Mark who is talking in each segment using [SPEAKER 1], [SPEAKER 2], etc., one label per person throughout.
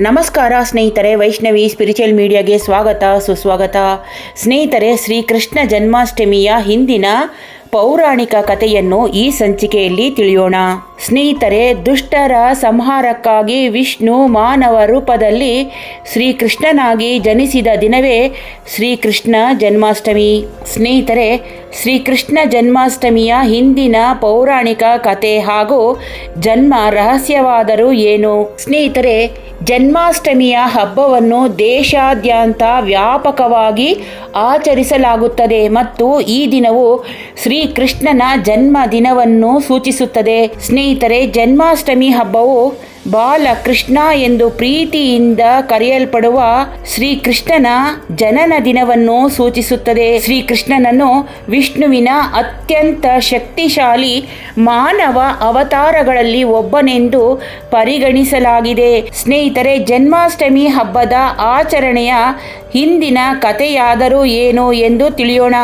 [SPEAKER 1] ನಮಸ್ಕಾರ ಸ್ನೇಹಿತರೆ, ವೈಷ್ಣವಿ ಸ್ಪಿರಿಚುವಲ್ ಮೀಡಿಯಾಗೆ ಸ್ವಾಗತ, ಸುಸ್ವಾಗತ. ಸ್ನೇಹಿತರೆ, ಶ್ರೀಕೃಷ್ಣ ಜನ್ಮಾಷ್ಟಮಿಯ ಹಿಂದಿನ ಪೌರಾಣಿಕ ಕಥೆಯನ್ನು ಈ ಸಂಚಿಕೆಯಲ್ಲಿ ತಿಳಿಯೋಣ. ಸ್ನೇಹಿತರೆ, ದುಷ್ಟರ ಸಂಹಾರಕ್ಕಾಗಿ ವಿಷ್ಣು ಮಾನವ ರೂಪದಲ್ಲಿ ಶ್ರೀಕೃಷ್ಣನಾಗಿ ಜನಿಸಿದ ದಿನವೇ ಶ್ರೀಕೃಷ್ಣ ಜನ್ಮಾಷ್ಟಮಿ. ಸ್ನೇಹಿತರೆ, ಶ್ರೀಕೃಷ್ಣ ಜನ್ಮಾಷ್ಟಮಿಯ ಹಿಂದಿನ ಪೌರಾಣಿಕ ಕತೆ ಹಾಗೂ ಜನ್ಮ ರಹಸ್ಯವಾದರೂ ಏನು? ಸ್ನೇಹಿತರೆ ಜನ್ಮಾಷ್ಟಮಿಯ ಹಬ್ಬವನ್ನು ದೇಶಾದ್ಯಂತ ವ್ಯಾಪಕವಾಗಿ ಆಚರಿಸಲಾಗುತ್ತದೆ ಮತ್ತು ಈ ದಿನವು ಶ್ರೀಕೃಷ್ಣನ ಜನ್ಮ ದಿನವನ್ನು ಸೂಚಿಸುತ್ತದೆ. ಸ್ನೇಹಿತರೆ, ಜನ್ಮಾಷ್ಟಮಿ ಹಬ್ಬವು ಬಾಲಕೃಷ್ಣ ಎಂದು ಪ್ರೀತಿಯಿಂದ ಕರೆಯಲ್ಪಡುವ ಶ್ರೀಕೃಷ್ಣನ ಜನನ ದಿನವನ್ನು ಸೂಚಿಸುತ್ತದೆ. ಶ್ರೀಕೃಷ್ಣನನ್ನು ವಿಷ್ಣುವಿನ ಅತ್ಯಂತ ಶಕ್ತಿಶಾಲಿ ಮಾನವ ಅವತಾರಗಳಲ್ಲಿ ಒಬ್ಬನೆಂದು ಪರಿಗಣಿಸಲಾಗಿದೆ. ಸ್ನೇಹಿತರೆ, ಜನ್ಮಾಷ್ಟಮಿ ಹಬ್ಬದ ಆಚರಣೆಯ ಹಿಂದಿನ ಕಥೆಯಾದರೂ ಏನು ಎಂದು ತಿಳಿಯೋಣ.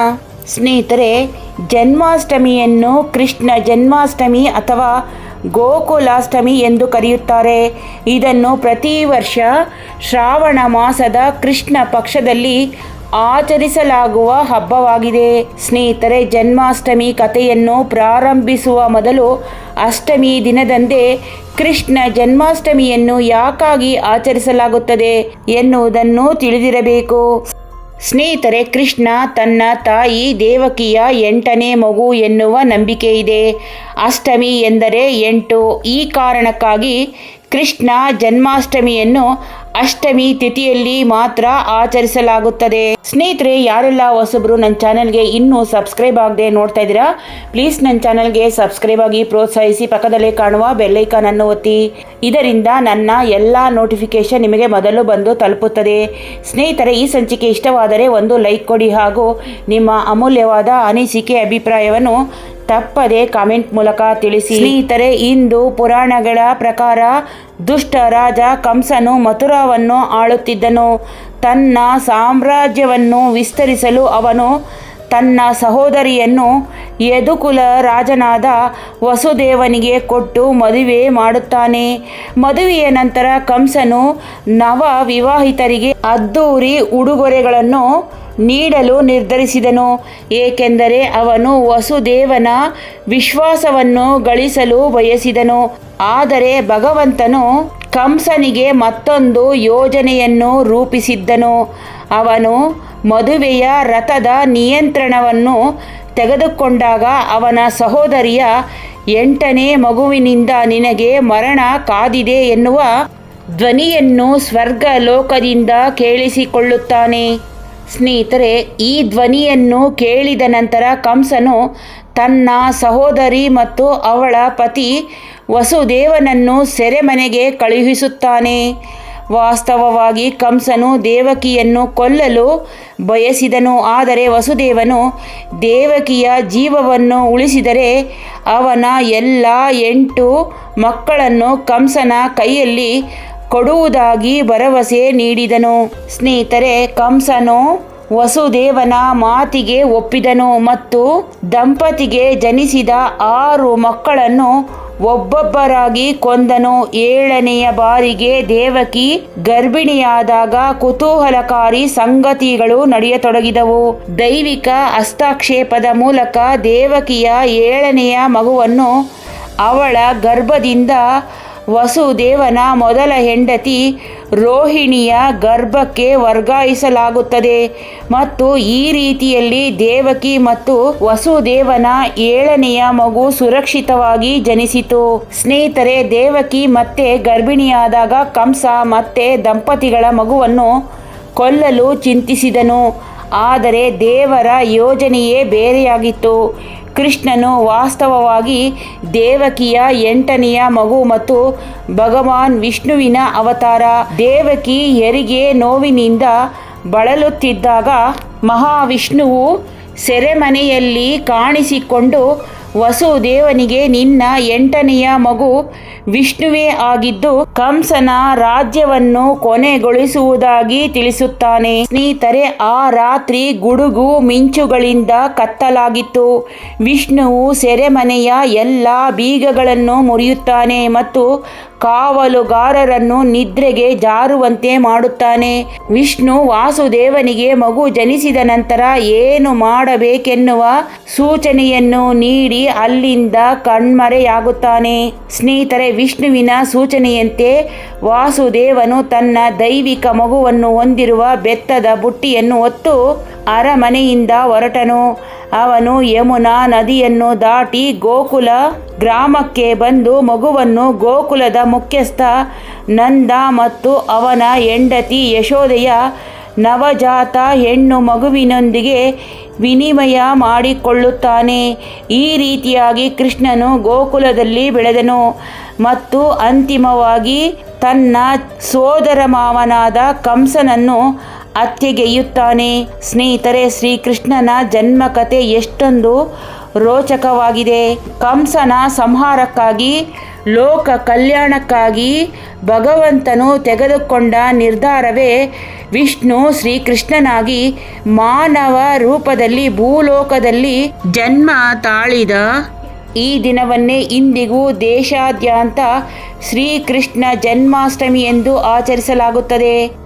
[SPEAKER 1] ಸ್ನೇಹಿತರೆ, ಜನ್ಮಾಷ್ಟಮಿಯನ್ನು ಕೃಷ್ಣ ಜನ್ಮಾಷ್ಟಮಿ ಅಥವಾ ಗೋಕುಲಾಷ್ಟಮಿ ಎಂದು ಕರೆಯುತ್ತಾರೆ. ಇದನ್ನು ಪ್ರತಿ ವರ್ಷ ಶ್ರಾವಣ ಮಾಸದ ಕೃಷ್ಣ ಪಕ್ಷದಲ್ಲಿ ಆಚರಿಸಲಾಗುವ ಹಬ್ಬವಾಗಿದೆ. ಸ್ನೇಹಿತರೆ, ಜನ್ಮಾಷ್ಟಮಿ ಕಥೆಯನ್ನು ಪ್ರಾರಂಭಿಸುವ ಮೊದಲು ಅಷ್ಟಮಿ ದಿನದಂದೇ ಕೃಷ್ಣ ಜನ್ಮಾಷ್ಟಮಿಯನ್ನು ಯಾಕಾಗಿ ಆಚರಿಸಲಾಗುತ್ತದೆ ಎನ್ನುವುದನ್ನು ತಿಳಿದಿರಬೇಕು. ಸ್ನೇಹಿತರೆ, ಕೃಷ್ಣ ತನ್ನ ತಾಯಿ ದೇವಕಿಯ ಎಂಟನೇ ಮಗು ಎನ್ನುವ ನಂಬಿಕೆ ಇದೆ. ಅಷ್ಟಮಿ ಎಂದರೆ ಎಂಟು. ಈ ಕಾರಣಕ್ಕಾಗಿ ಕೃಷ್ಣ ಜನ್ಮಾಷ್ಟಮಿಯನ್ನು ಅಷ್ಟಮಿ ತಿಥಿಯಲ್ಲಿ ಮಾತ್ರ ಆಚರಿಸಲಾಗುತ್ತದೆ. ಸ್ನೇಹಿತರೆ, ಯಾರೆಲ್ಲ ಹೊಸಬ್ರು ನನ್ನ ಚಾನಲ್ಗೆ ಇನ್ನೂ ಸಬ್ಸ್ಕ್ರೈಬ್ ಆಗದೆ ನೋಡ್ತಾ ಇದ್ದೀರಾ, ಪ್ಲೀಸ್ ನನ್ನ ಚಾನಲ್ಗೆ ಸಬ್ಸ್ಕ್ರೈಬ್ ಆಗಿ ಪ್ರೋತ್ಸಾಹಿಸಿ ಪಕ್ಕದಲ್ಲೇ ಕಾಣುವ ಬೆಲ್ಲೈಕಾನ್ ಅನ್ನು ಒತ್ತಿ. ಇದರಿಂದ ನನ್ನ ಎಲ್ಲ ನೋಟಿಫಿಕೇಶನ್ ನಿಮಗೆ ಮೊದಲು ಬಂದು ತಲುಪುತ್ತದೆ. ಸ್ನೇಹಿತರೆ, ಈ ಸಂಚಿಕೆ ಇಷ್ಟವಾದರೆ ಒಂದು ಲೈಕ್ ಕೊಡಿ ಹಾಗೂ ನಿಮ್ಮ ಅಮೂಲ್ಯವಾದ ಅನಿಸಿಕೆ, ಅಭಿಪ್ರಾಯವನ್ನು ತಪ್ಪದೆ ಕಾಮೆಂಟ್ ಮೂಲಕ ತಿಳಿಸಿ. ಸ್ನೇಹಿತರೆ, ಇಂದು ಪುರಾಣಗಳ ಪ್ರಕಾರ ದುಷ್ಟ ರಾಜ ಕಂಸನು ಮಥುರಾವನ್ನು ಆಳುತ್ತಿದ್ದನು. ತನ್ನ ಸಾಮ್ರಾಜ್ಯವನ್ನು ವಿಸ್ತರಿಸಲು ಅವನು ತನ್ನ ಸಹೋದರಿಯನ್ನು ಯದುಕುಲ ರಾಜನಾದ ವಸುದೇವನಿಗೆ ಕೊಟ್ಟು ಮದುವೆ ಮಾಡುತ್ತಾನೆ. ಮದುವೆಯ ನಂತರ ಕಂಸನು ನವ ವಿವಾಹಿತರಿಗೆ ಅದ್ದೂರಿ ಉಡುಗೊರೆಗಳನ್ನು ನೀಡಲು ನಿರ್ಧರಿಸಿದನು. ಏಕೆಂದರೆ ಅವನು ವಸುದೇವನ ವಿಶ್ವಾಸವನ್ನು ಗಳಿಸಲು ಬಯಸಿದನು. ಆದರೆ ಭಗವಂತನು ಕಂಸನಿಗೆ ಮತ್ತೊಂದು ಯೋಜನೆಯನ್ನು ರೂಪಿಸಿದ್ದನು. ಅವನು ಮದುವೆಯ ರಥದ ನಿಯಂತ್ರಣವನ್ನು ತೆಗೆದುಕೊಂಡಾಗ ಅವನ ಸಹೋದರಿಯ ಎಂಟನೇ ಮಗುವಿನಿಂದ ನಿನಗೆ ಮರಣ ಕಾದಿದೆ ಎನ್ನುವ ಧ್ವನಿಯನ್ನು ಸ್ವರ್ಗ ಲೋಕದಿಂದ ಕೇಳಿಸಿಕೊಳ್ಳುತ್ತಾನೆ. ಸ್ನೇಹಿತರೆ, ಈ ಧ್ವನಿಯನ್ನು ಕೇಳಿದ ನಂತರ ಕಂಸನು ತನ್ನ ಸಹೋದರಿ ಮತ್ತು ಅವಳ ಪತಿ ವಸುದೇವನನ್ನು ಸೆರೆಮನೆಗೆ ಕಳುಹಿಸುತ್ತಾನೆ. ವಾಸ್ತವವಾಗಿ ಕಂಸನು ದೇವಕಿಯನ್ನು ಕೊಲ್ಲಲು ಬಯಸಿದನು, ಆದರೆ ವಸುದೇವನು ದೇವಕಿಯ ಜೀವವನ್ನು ಉಳಿಸಿದರೆ ಅವನ ಎಲ್ಲ ಎಂಟು ಮಕ್ಕಳನ್ನು ಕಂಸನ ಕೈಯಲ್ಲಿ ಕೊಡುವುದಾಗಿ ಭರವಸೆ ನೀಡಿದನು. ಸ್ನೇಹಿತರೆ, ಕಂಸನು ವಸುದೇವನ ಮಾತಿಗೆ ಒಪ್ಪಿದನು ಮತ್ತು ದಂಪತಿಗೆ ಜನಿಸಿದ ಆರು ಮಕ್ಕಳನ್ನು ಒಬ್ಬೊಬ್ಬರಾಗಿ ಕೊಂದನು. ಏಳನೆಯ ಬಾರಿಗೆ ದೇವಕಿ ಗರ್ಭಿಣಿಯಾದಾಗ ಕುತೂಹಲಕಾರಿ ಸಂಗತಿಗಳು ನಡೆಯತೊಡಗಿದವು. ದೈವಿಕ ಹಸ್ತಕ್ಷೇಪದ ಮೂಲಕ ದೇವಕಿಯ ಏಳನೆಯ ಮಗುವನ್ನು ಅವಳ ಗರ್ಭದಿಂದ ವಸುದೇವನ ಮೊದಲ ಹೆಂಡತಿ ರೋಹಿಣಿಯ ಗರ್ಭಕ್ಕೆ ವರ್ಗಾಯಿಸಲಾಗುತ್ತದೆ ಮತ್ತು ಈ ರೀತಿಯಲ್ಲಿ ದೇವಕಿ ಮತ್ತು ವಸುದೇವನ ಏಳನೆಯ ಮಗು ಸುರಕ್ಷಿತವಾಗಿ ಜನಿಸಿತು. ಸ್ನೇಹಿತರೆ, ದೇವಕಿ ಮತ್ತೆ ಗರ್ಭಿಣಿಯಾದಾಗ ಕಂಸ ಮತ್ತೆ ದಂಪತಿಗಳ ಮಗುವನ್ನು ಕೊಲ್ಲಲು ಚಿಂತಿಸಿದನು. ಆದರೆ ದೇವರ ಯೋಜನೆಯೇ ಬೇರೆಯಾಗಿತ್ತು. ಕೃಷ್ಣನು ವಾಸ್ತವವಾಗಿ ದೇವಕಿಯ ಎಂಟನೆಯ ಮಗು ಮತ್ತು ಭಗವಾನ್ ವಿಷ್ಣುವಿನ ಅವತಾರ. ದೇವಕಿ ಹೆರಿಗೆ ನೋವಿನಿಂದ ಬಳಲುತ್ತಿದ್ದಾಗ ಮಹಾವಿಷ್ಣುವು ಸೆರೆಮನೆಯಲ್ಲಿ ಕಾಣಿಸಿಕೊಂಡು ವಸುದೇವನಿಗೆ ನಿನ್ನ ಎಂಟನೆಯ ಮಗು ವಿಷ್ಣುವೇ ಆಗಿದ್ದು ಕಂಸನ ರಾಜ್ಯವನ್ನು ಕೊನೆಗೊಳಿಸುವುದಾಗಿ ತಿಳಿಸುತ್ತಾನೆ. ಸ್ನೇಹಿತರೆ, ಆ ರಾತ್ರಿ ಗುಡುಗು ಮಿಂಚುಗಳಿಂದ ಕತ್ತಲಾಗಿತ್ತು. ವಿಷ್ಣುವು ಸೆರೆಮನೆಯ ಎಲ್ಲ ಬೀಗಗಳನ್ನು ಮುರಿಯುತ್ತಾನೆ ಮತ್ತು ಕಾವಲುಗಾರರನ್ನು ನಿದ್ರೆಗೆ ಜಾರುವಂತೆ ಮಾಡುತ್ತಾನೆ. ವಿಷ್ಣು ವಾಸುದೇವನಿಗೆ ಮಗು ಜನಿಸಿದ ನಂತರ ಏನು ಮಾಡಬೇಕೆನ್ನುವ ಸೂಚನೆಯನ್ನು ನೀಡಿ ಅಲ್ಲಿಂದ ಕಣ್ಮರೆಯಾಗುತ್ತಾನೆ. ಸ್ನೇಹಿತರೆ, ವಿಷ್ಣುವಿನ ಸೂಚನೆಯಂತೆ ವಾಸುದೇವನು ತನ್ನ ದೈವಿಕ ಮಗುವನ್ನು ಹೊಂದಿರುವ ಬೆತ್ತದ ಬುಟ್ಟಿಯನ್ನು ಹೊತ್ತು ಅರಮನೆಯಿಂದ ಹೊರಟನು. ಅವನು ಯಮುನಾ ನದಿಯನ್ನು ದಾಟಿ ಗೋಕುಲ ಗ್ರಾಮಕ್ಕೆ ಬಂದು ಮಗುವನ್ನು ಗೋಕುಲದ ಮುಖ್ಯಸ್ಥ ನಂದ ಮತ್ತು ಅವನ ಹೆಂಡತಿ ಯಶೋದೆಯ ನವಜಾತ ಹೆಣ್ಣು ಮಗುವಿನೊಂದಿಗೆ ವಿನಿಮಯ ಮಾಡಿಕೊಳ್ಳುತ್ತಾನೆ. ಈ ರೀತಿಯಾಗಿ ಕೃಷ್ಣನು ಗೋಕುಲದಲ್ಲಿ ಬೆಳೆದನು ಮತ್ತು ಅಂತಿಮವಾಗಿ ತನ್ನ ಸೋದರ ಮಾವನಾದ ಕಂಸನನ್ನು ಹತ್ಯೆಗೈಯುತ್ತಾನೆ. ಸ್ನೇಹಿತರೆ, ಶ್ರೀಕೃಷ್ಣನ ಜನ್ಮಕಥೆ ಎಷ್ಟೊಂದು ರೋಚಕವಾಗಿದೆ. ಕಂಸನ ಸಂಹಾರಕ್ಕಾಗಿ, ಲೋಕ ಕಲ್ಯಾಣಕ್ಕಾಗಿ ಭಗವಂತನು ತೆಗೆದುಕೊಂಡ ನಿರ್ಧಾರವೇ ವಿಷ್ಣು ಶ್ರೀಕೃಷ್ಣನಾಗಿ ಮಾನವ ರೂಪದಲ್ಲಿ, ಭೂಲೋಕದಲ್ಲಿ ಜನ್ಮ ತಾಳಿದ ಈ ದಿನವನ್ನೇ ಇಂದಿಗೂ ದೇಶಾದ್ಯಂತ ಶ್ರೀಕೃಷ್ಣ ಜನ್ಮಾಷ್ಟಮಿ ಎಂದು ಆಚರಿಸಲಾಗುತ್ತದೆ.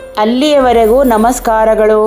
[SPEAKER 1] ಅಲ್ಲಿಯವರೆಗೂ ನಮಸ್ಕಾರಗಳು.